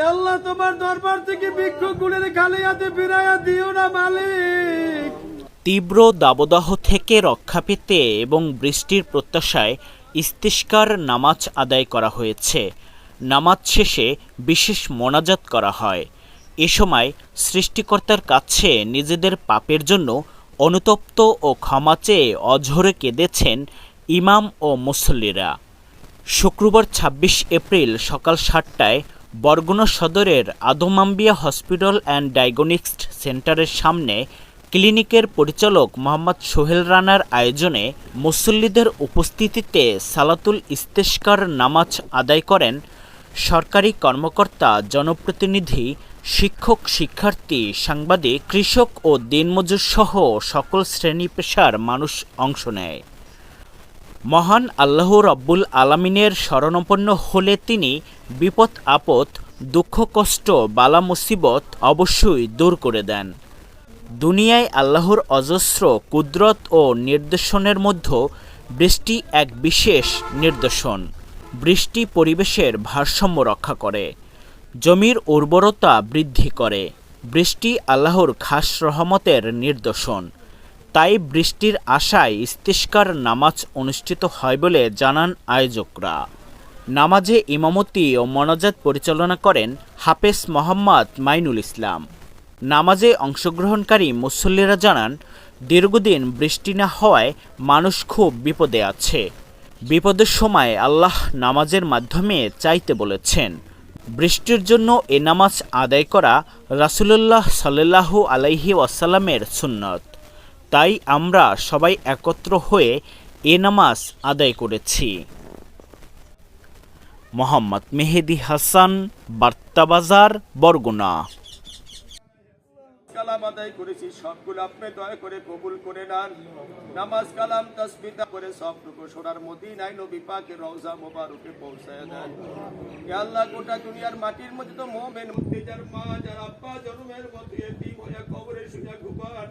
আল্লাহ, তোমার দরবার থেকে ভিক্ষুক গুণের খালি হাতে ফিরাইয়া দিও না, মালিক। তীব্র দাবদাহ থেকে রক্ষা পেতে এবং বৃষ্টির প্রত্যাশায় ইস্তিস্কার নামাজ আদায় করা হয়েছে। নামাজ শেষে বিশেষ মোনাজাত করা হয়। এ সময় সৃষ্টিকর্তার কাছে নিজেদের পাপের জন্য অনুতপ্ত ও ক্ষমা চেয়ে অঝরে কেঁদেছেন ইমাম ও মুসল্লিরা। শুক্রবার ২৬ এপ্রিল সকাল সাতটায় বরগুনা সদরের আদমাম্বিয়া হসপিটাল অ্যান্ড ডায়াগনস্টিক সেন্টারের সামনে ক্লিনিকের পরিচালক মোহাম্মদ সোহেল রানার আয়োজনে মুসল্লিদের উপস্থিতিতে সালাতুল ইস্তেস্কার নামাজ আদায় করেন সরকারি কর্মকর্তা, জনপ্রতিনিধি, শিক্ষক, শিক্ষার্থী, সাংবাদিক, কৃষক ও দিনমজুর সহ সকল শ্রেণি পেশার মানুষ অংশ নেয়। মহান আল্লাহ রব্বুল আলামিনের শরণাপন্ন হলে তিনি বিপদ, আপদ, দুঃখ, কষ্ট, বালা, মুসিবত অবশ্যই দূর করে দেন। দুনিয়ায় আল্লাহর অজস্র কুদরত ও নির্দেশনের মধ্যে বৃষ্টি এক বিশেষ নির্দেশন। বৃষ্টি পরিবেশের ভারসাম্য রক্ষা করে। জমির উর্বরতা বৃদ্ধি করে। বৃষ্টি আল্লাহর খাস রহমতের নির্দেশন। তাই বৃষ্টির আশায় ইস্তিস্কার নামাজ অনুষ্ঠিত হয় বলে জানান আয়োজকরা। নামাজে ইমামতি ও মনাজাত পরিচালনা করেন হাফেজ মোহাম্মদ মাইনুল ইসলাম। নামাজে অংশগ্রহণকারী মুসল্লিরা জানান, দীর্ঘদিন বৃষ্টি না হওয়ায় মানুষ খুব বিপদে আছে। বিপদের সময় আল্লাহ নামাজের মাধ্যমে চাইতে বলেছেন। বৃষ্টির জন্য এ নামাজ আদায় করা রাসুলুল্লাহ সাল্লাহু আলাইহি ওয়াসাল্লামের সুন্নত। তাই আমরা সবাই একত্র হয়ে এ নামাজ আদায় করেছি। মোহাম্মদ মেহেদি হাসান বার্তাবাজার বরগুনা। কালাম আদায় করেছি, সবগুলো আপনি দয়া করে কবুল করে নেন। নামাজ কালাম তসবিতা করে সবটুকু সোনার মদিনায় নবী পাকে রওজা মোবারকে পৌঁছায় দেন। আল্লাহ, গোটা দুনিয়ার মাটির মধ্যে তো মোমেন যার মা, যার আব্বা, জন্মের মতো এতিম হইয়া কবরে সুজা ঘুমান।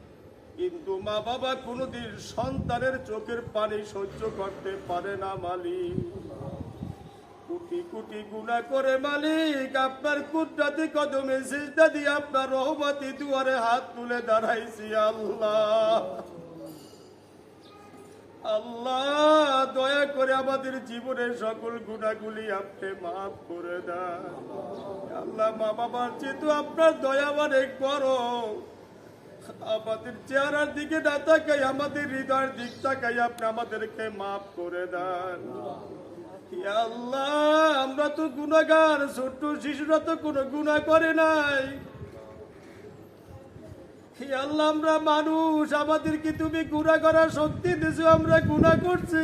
কিন্তু মা বাবা কোনোদিন সন্তানের চোখের পানি সহ্য করতে পারে না, মালিক। কোটি কোটি গুণা করে মালিক, আপনার কুদরতি কদমে দিয়ে আপনার রহমতি দুয়ারে হাত তুলে দাঁড়াইছি, আল্লাহ। আল্লাহ, দয়া করে আমাদের জীবনের সকল গুণাগুলি আপনি মাফ করে দেন। আল্লাহ, মা বাবার যেহেতু আপনার দয়া অনেক বড়। আমাদের চেহারার দিকে না তাকাই আমাদের হৃদয়ের দিক তাকাই আপনি আমাদেরকে মাফ করে দেন। আল্লাহ, আমরা তো গুণাগার ছোট্ট শিশুরা তো কোনো গুণা করে নাই। আল্লাহ, আমরা মানুষ, আমাদেরকে তুমি গুণা করার শক্তি দিছো আমরা গুণা করছি।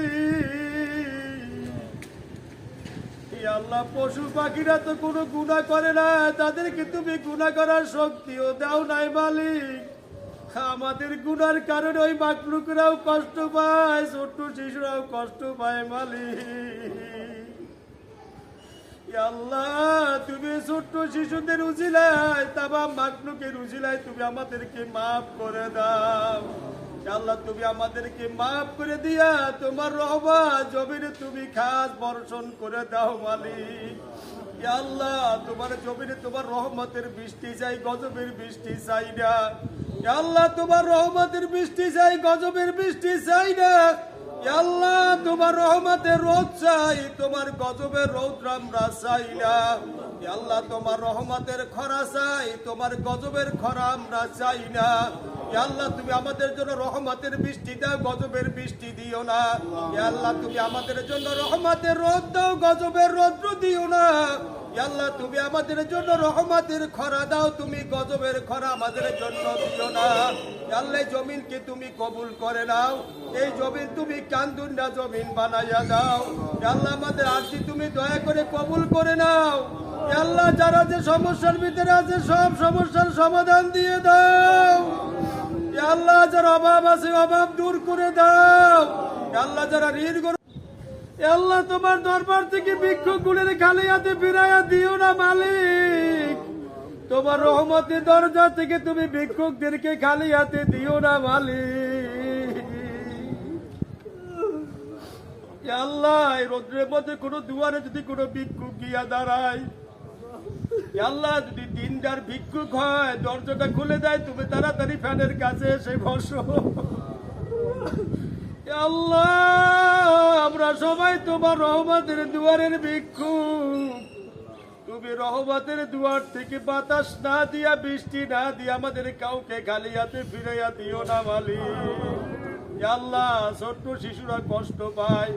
আল্লাহ, পশু পাখিরা তো কোনো গুণা করে না তাদেরকে তুমি গুণা করার শক্তিও দাও নাই মালিক। আমাদের গুনার কারণে ওই মাকলুকরাও কষ্ট পায়, ছোট্ট শিশুরাও কষ্ট পায়, মালিক। আল্লাহ, তুমি ছোট্ট শিশুদের উজিলায় তাবাম মাকলুকের উজিলায় তুমি আমাদেরকে মাফ করে দাও। আল্লাহ, তুমি আমাদেরকে মাফ করে দিয়া তোমার রহবা জমিনে তুমি খাস বর্ষণ করে দাও, মালিক। আল্লাহ, তোমার জমিনে তোমার রহমতের বৃষ্টি চাই, গজবের বৃষ্টি চাই না। আল্লাহ, তোমার রহমতের বৃষ্টি চাই, গজবের বৃষ্টি চাই না। আল্লাহ, তোমার রহমতের রোদ চাই, তোমার গজবের রৌদ্র আমরা চাই না। আল্লাহ, তোমার রহমতের খরা চাই, তোমার গজবের খরা আমরা চাই না। আল্লাহ, তুমি আমাদের জন্য রহমতের বৃষ্টি দাও, গজবের বৃষ্টি দিও না। আল্লাহ, তুমি আমাদের জন্য রহমতের রোদ দাও, গজবের রৌদ্র দিও না। আল্লাহ, তুমি আমাদের জন্য রহমতের খরা দাও, তুমি গজবের খরা আমাদের জন্য দিও না। আল্লাহ জমিনকে তুমি কবুল করে নাও, এই জমিন তুমি কান্দুন্ডা জমিন বানাইয়া দাও। আল্লাহ, আমাদের আরজি তুমি দয়া করে কবুল করে নাও। আল্লাহ, যারা যে সমস্যার ভিতরে আছে, সব সমস্যার সমাধান দিয়ে দাও। আল্লাহ, যার অভাব আছে, অভাব দূর করে দাও। আল্লাহ, যারা ঋণ আল্লাহ, তোমার দরবার থেকে ভিক্ষুক গুণের খালি হাতে ফিরাইয়া দিও না, মালিক। তোমার রহমতের দরজা থেকে তুমি ভিক্ষুকদেরকে খালি হাতে দিও না, মালিক। আল্লাহ রোদ্রের মধ্যে কোনো দুয়ারে যদি কোনো ভিক্ষুক গিয়া দাঁড়ায় আল্লাহ, যদি দিনদার ভিক্ষুক হয়, দরজাটা খুলে দেয়, তুমি তাড়াতাড়ি ফ্যানের কাছে এসে বসো। আল্লাহ, আমরা সবাই তোমার রহমতের দুয়ারের ভিক্ষু। তুমি রহমতের দুয়ার থেকে বাতাস না দিয়া, বৃষ্টি না দিয়া আমাদের কাউকে খালি হাতে ফিরাইয়া দিও না মালি আল্লাহ, ছোট্ট শিশুরা কষ্ট পায়।